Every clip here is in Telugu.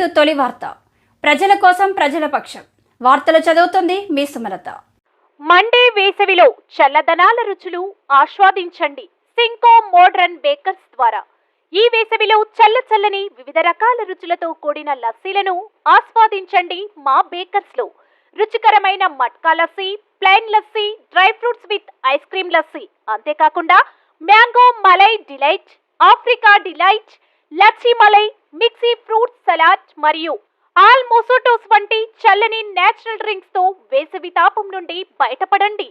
టు తొలి వార్త. ప్రజల కోసం ప్రజల పక్షం. వార్తలు చదువుతుంది మీ సుమలత. మండే వేసవిలో చల్లదనాల రుచులు ఆస్వాదించండి సింకో మోడ్రన్ బేకర్స్ ద్వారా. ఈ వేసవిలో చల్ల చల్లని వివిధ రకాల రుచులతో కూడిన లస్సీలను ఆస్వాదించండి మా బేకర్స్లో రుచికరమైన matka lassi plain lassi dry fruits with ice cream lassi. అంతేకాకుండా mango malai delight Africa delight Lachchi malai mixed fruit salad మరియు ఆల్ మొసోటోస్ వంటి చల్లని నేచురల్ డ్రింక్స్తో వేసవి తాపం నుండి బయటపడండి.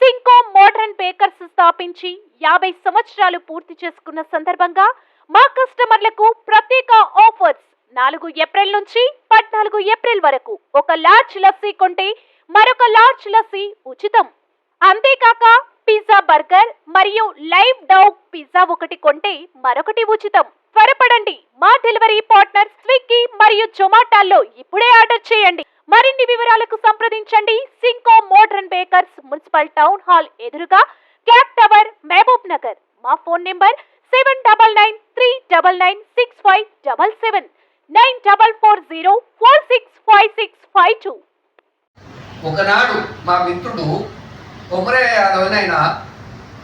సింకో మోడర్న్ బేకర్స్ స్థాపించి యాభై సంవత్సరాలు పూర్తి చేసుకున్న సందర్భంగా మా కస్టమర్లకు ప్రత్యేక ఆఫర్స్. నాలుగు ఏప్రిల్ నుంచి పద్నాలుగు ఏప్రిల్ వరకు ఒక లార్జ్ లస్సీ కొంటే మరొక లార్జ్ లస్సీ ఉచితం. అంతేకాక పిజ్జా బర్గర్ మరియు లైవ్ డౌ పిజ్జా ఒకటి కొంటే మరొకటి ఉచితం. త్వరపడండి. మా డెలివరీ పార్ట్నర్ స్విగ్గీ మరియు జొమాటోలో ఇప్పుడే ఆర్డర్ చేయండి. మరిన్ని వివరాలకు సంప్రదించండి. Cinco modern bakers municipal town hall ఎదురుగా క్లాక్ టవర్ మహబూబ్ నగర్ మా phone number seven double nine three double nine six five double seven nine double four zero four six five six five two ఒకనాడు మా మిత్రుడు కొమరయ్య యాదవ్ ఆయన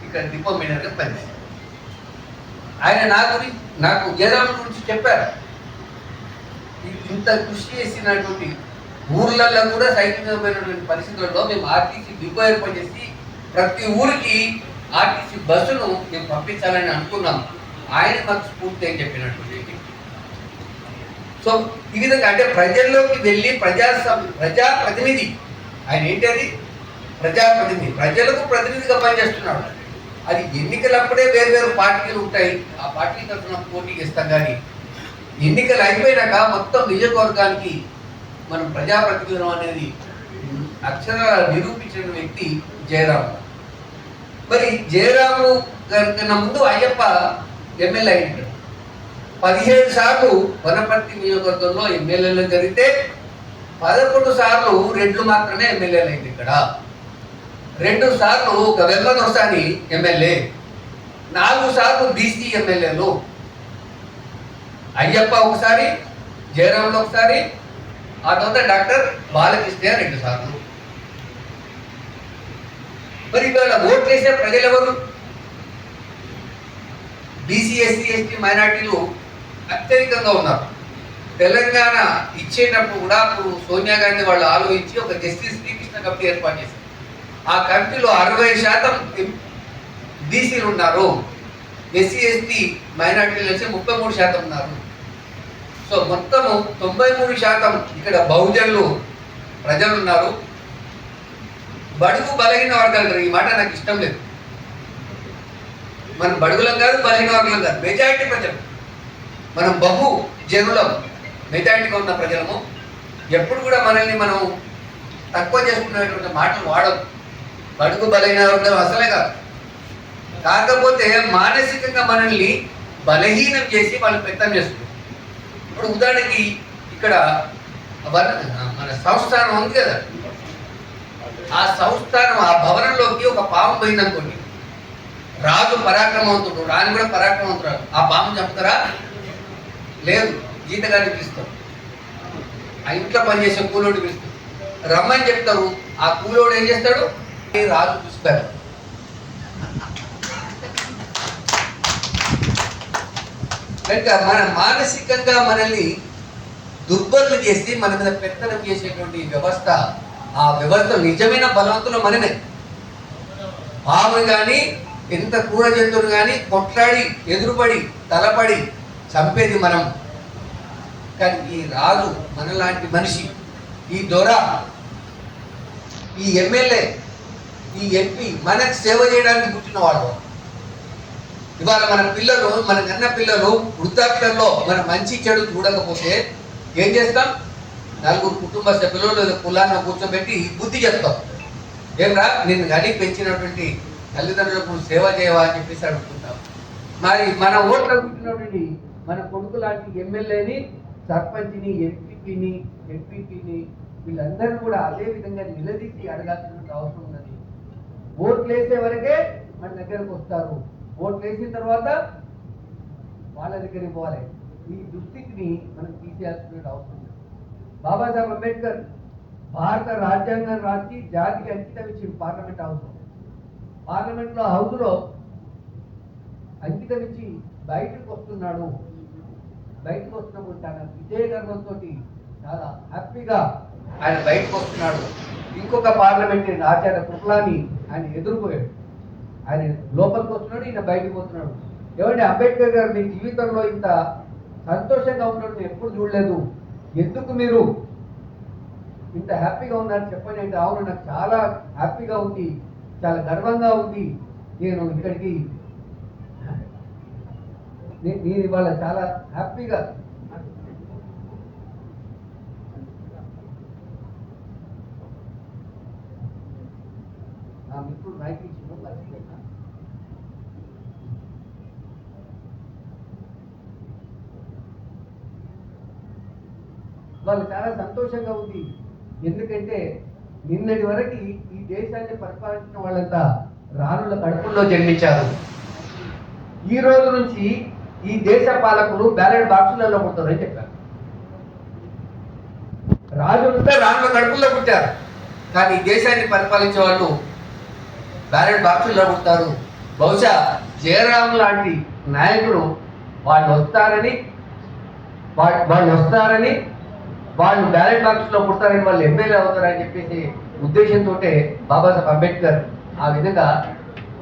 ఇక్కడ డిపో మీనర్గా పనిచేశారు ఆయన నా గురించి నాకు జయరామ్ గురించి చెప్పారు. ఇంత కృషి చేసినటువంటి ఊర్లలో కూడా సైనికమైనటువంటి పరిస్థితుల్లో మేము ఆర్టీసీ డిపో ఏర్పాటు చేసి ప్రతి ఊరికి ఆర్టీసీ బస్సును మేము పంపించాలని అనుకున్నాం. ఆయన మాకు స్ఫూర్తి అని చెప్పినటువంటి సో ఈ విధంగా అంటే ప్రజల్లోకి వెళ్ళి ప్రజా ప్రజాప్రతినిధి. ప్రజా ప్రతినిధి ఆయన ఏంటది? ప్రజాప్రతినిధి. ప్రజలకు ప్రతినిధిగా పనిచేస్తున్నాడు. అది ఎన్నికలప్పుడే వేరు వేరు పార్టీలు ఉంటాయి. ఆ పార్టీ తరఫున పోటీ చేస్తాం కానీ ఎన్నికలు అయిపోయాక మొత్తం నియోజకవర్గానికి మనం ప్రజాప్రతినిధులం అనేది అక్షర నిరూపించిన వ్యక్తి జయరాము. మరి జయరాము గారి కన్నా ముందు అయ్యప్ప ఎమ్మెల్యే అయ్యిండు. పదిహేడు సార్లు వనపర్తి నియోజకవర్గంలో ఎమ్మెల్యేలు జరిగితే పదకొండు సార్లు రెండు మాత్రమే ఎమ్మెల్యేలు అయింది ఇక్కడ. రెండు సార్లు ఒక వెల్లనొస్తాని ఎమ్మెల్యే నాలుగు సార్లు బీసీ ఎమ్మెల్యేలు. అయ్యప్ప ఒకసారి జయరాములు ఒకసారి ఆ తర్వాత డాక్టర్ బాలకృష్ణ రెండు సార్లు. మరి ఇవాళ ఓట్లు వేసే ప్రజలు ఎవరు బీసీ ఎస్సీ ఎస్టీ మైనార్టీలు అత్యధికంగా ఉన్నారు. తెలంగాణ ఇచ్చేటప్పుడు కూడా అప్పుడు సోనియా గాంధీ వాళ్ళు ఆలోచించి ఒక జస్టిస్ శ్రీకృష్ణ కమిటీ ఏర్పాటు చేశారు. ఆ కమిటీలో అరవై శాతం బీసీలు ఉన్నారు. ఎస్సీ ఎస్టీ మైనార్టీలు వచ్చి ముప్పై మూడు శాతం ఉన్నారు. సో మొత్తము తొంభై మూడు శాతం ఇక్కడ బహుజనులు ప్రజలు ఉన్నారు బడుగు బలహీన వర్గాలు ఈ మాట నాకు ఇష్టం లేదు. మనం బడుగులం కాదు బలహీన వర్గం కాదు మెజారిటీ ప్రజలు. మనం బహు జనులం మెజారిటీగా ఉన్న ప్రజలము. ఎప్పుడు కూడా మనల్ని మనం తక్కువ చేసుకునేటువంటి మాటలు వాడదు బడుగు బలహీన వర్గం అసలే కాదు. కాకపోతే మానసికంగా మనల్ని బలహీనం చేసి వాళ్ళు పెత్తం చేస్తున్నారు ఇప్పుడు ఉదాహరణకి ఇక్కడ మన సంస్థానం ఉంది కదా. ఆ సంస్థానం ఆ భవనంలోకి ఒక పాము పోయిందనుకోండి. రాజు పరాక్రమవంతుడు రాని కూడా పరాక్రమవంతుడు ఆ పాము చంపుతారా? లేదు జీతగాన్ని పిలుస్తారు ఆ ఇంట్లో పనిచేసే కూలోడు పిలుస్తారు రమ్మని చెప్తారు. ఆ కూలోడు ఏం చేస్తాడు? రాజు చూస్తారు కనుక మన మానసికంగా మనల్ని దుర్బలు చేసి మన మీద పెత్తనం చేసేటువంటి వ్యవస్థ ఆ వ్యవస్థ నిజమైన బలవంతులు మనమే. పాము కానీ ఎంత కూర జంతువులు కానీ కొట్లాడి ఎదురుపడి తలపడి చంపేది మనం. కానీ ఈ రాజు మనలాంటి మనిషి ఈ దొర ఈ ఎమ్మెల్యే ఈ ఎంపీ మనకు సేవ చేయడానికి పుట్టిన వాళ్ళు ఇవాళ మన పిల్లలు మన కన్న పిల్లలు వృద్ధాప్యంలో మన మంచి చెడు చూడకపోతే ఏం చేస్తాం? నలుగురు కుటుంబ సభ్యులు లేదా కులాన్ని కూర్చోబెట్టి బుద్ధి చెప్తాం. ఏమరా? నిన్ను గడి పెంచినటువంటి తల్లిదండ్రులకు సేవ చేయవా అని చెప్పేసి అడుగుతుంటాం మరి మన ఓట్లు అడుగుతున్నటువంటి మన కొడుకు లాంటి ఎమ్మెల్యేని సర్పంచ్ని ఎంపీపీని ఎంపీపీని వీళ్ళందరూ కూడా అదే విధంగా నిలదీసి అడగాల్సిన అవసరం ఓట్లు వేసే వరకే మన దగ్గరకు వస్తారు. ఓట్లు వేసిన తర్వాత వాళ్ళ దగ్గరికి పోవాలి. ఈ దుస్థితిని మనం తీసేయాల్సిన అవసరం బాబాసాహెబ్ అంబేద్కర్ భారత రాజ్యాంగం రాసి జాతికి అంకితం ఇచ్చిన పార్లమెంట్ హౌస్. పార్లమెంట్లో హౌస్లో అంకితం ఇచ్చి బయటకు వస్తున్నాడు. బయటకు వస్తున్నప్పుడు తన విజయ గర్వంతో చాలా హ్యాపీగా ఆయన బయటకు వస్తున్నాడు. ఇంకొక పార్లమెంటరీ ఆచార్య కృపలాని ఆయన ఎదుర్కోయాడు ఆయన లోపలికి వస్తున్నాడు ఈయన బయటకు పోతున్నాడు. ఏమంటే అంబేద్కర్ గారు మీ జీవితంలో ఇంత సంతోషంగా ఉన్నట్టు ఎప్పుడు చూడలేదు. ఎందుకు మీరు ఇంత హ్యాపీగా ఉన్నారని చెప్పండి అంటే అవును నాకు చాలా హ్యాపీగా ఉంది చాలా గర్వంగా ఉంది. నేను ఇక్కడికి నేను ఇవాళ చాలా హ్యాపీగా నా మిత్రుడు రైట్ ఇచ్చిన మర్చిపోయినా. వాళ్ళు చాలా సంతోషంగా ఉంది. ఎందుకంటే నిన్నటి వరకు ఈ దేశాన్ని పరిపాలించిన వాళ్ళంతా రానుల కడుపుల్లో జన్మించారు. ఈ రోజు నుంచి ఈ దేశ పాలకులు బ్యాలెట్ బాక్సులలో పుడతారని చెప్పారు. రాజులంతా రానుల కడుపుల్లో పుట్టారు. కానీ దేశాన్ని పరిపాలించే వాళ్ళు బ్యాలెట్ బాక్సుల్లో పుడతారు బహుశా జయరాం లాంటి నాయకుడు వాళ్ళు వస్తారని వా- వాళ్ళు వస్తారని వాళ్ళు బ్యాలెట్ బాక్స్లో పుడతారని వాళ్ళు ఎమ్మెల్యే అవుతారని చెప్పేసి ఉద్దేశంతో బాబాసాహెబ్ అంబేద్కర్ ఆ విధంగా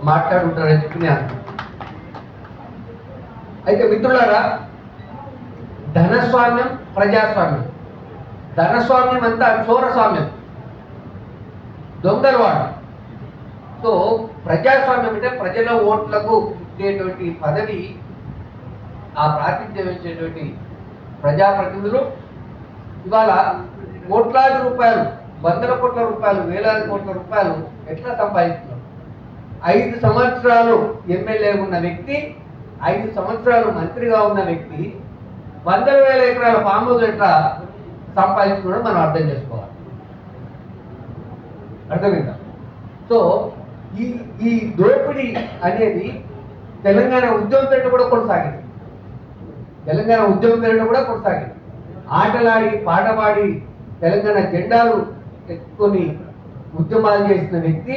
మాట్లాడుంటారని చెప్పి నేను అయితే మిత్రులారా ధనస్వామ్యం ప్రజాస్వామ్యం. ధనస్వామ్యం అంతా చోరస్వామ్యం. దొంగలవాడు సో ప్రజాస్వామ్యం అంటే ప్రజల ఓట్లకు ఇచ్చేటువంటి పదవి ఆ ప్రాతినిధ్యం ఇచ్చేటువంటి ప్రజాప్రతినిధులు. ఇవాళ కోట్లాది రూపాయలు వందల కోట్ల రూపాయలు వేలాది కోట్ల రూపాయలు ఎట్లా సంపాదిస్తున్నారు ఐదు సంవత్సరాలు ఎమ్మెల్యే ఉన్న వ్యక్తి ఐదు సంవత్సరాలు మంత్రిగా ఉన్న వ్యక్తి వందల వేల ఎకరాల ఫామ్ హౌస్ ఎట్లా సంపాదించుకున్నాడో మనం అర్థం చేసుకోవాలి. అర్థమైందా? సో ఈ ఈ దోపిడీ అనేది తెలంగాణ ఉద్యమం పేరిట కూడా కొనసాగింది. తెలంగాణ ఉద్యమం పేరిట కూడా కొనసాగింది. ఆటలాడి పాట పాడి తెలంగాణ జెండాలు ఎత్తుకొని ఉద్యమాలు చేసిన వ్యక్తి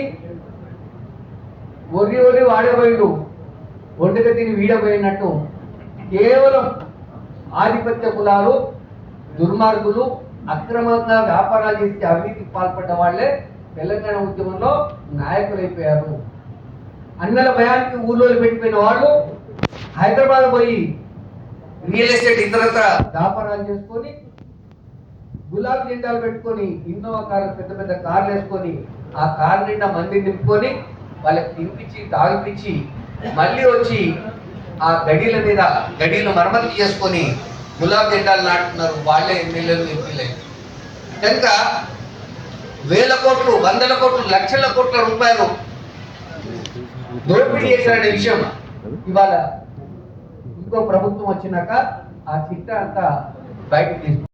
ఒర్రి ఒర్రి వాడబోయిడు. ఒంటిక తిని వీడబోయినట్టు కేవలం ఆధిపత్య కులాలు దుర్మార్గులు అక్రమంగా వ్యాపారాలు చేసి అవినీతికి పాల్పడ్డ వాళ్ళే తెలంగాణ ఉద్యమంలో నాయకులైపోయారు. అన్నల భయానికి ఊళ్ళో పెట్టిపోయిన వాళ్ళు హైదరాబాద్ పోయి రియల్ ఎస్టేట్ ఇతరత్ర వ్యాపారాలు చేసుకొని గులాబీ జెండాలు పెట్టుకొని ఇన్నోవా కార్లు పెద్ద పెద్ద కార్లు వేసుకొని ఆ కార్ నిండా మంది నింపుకొని వాళ్ళకి తినిపించి తాగిపించి మళ్ళీ వచ్చి ఆ గడీల మీద గడీలు మరమ్మతు చేసుకొని గులాబీ జెండాలు నాటుతున్నారు. వాళ్ళే ఎమ్మెల్యేలు ఎంపీలే. కనుక వేల కోట్లు వందల కోట్లు లక్షల కోట్ల రూపాయలు దోపిడీ చేశారనే విషయం ఇవాళ ఇంకో ప్రభుత్వం వచ్చినాక ఆ చిట్టా అంతా బయటకు తీసుకు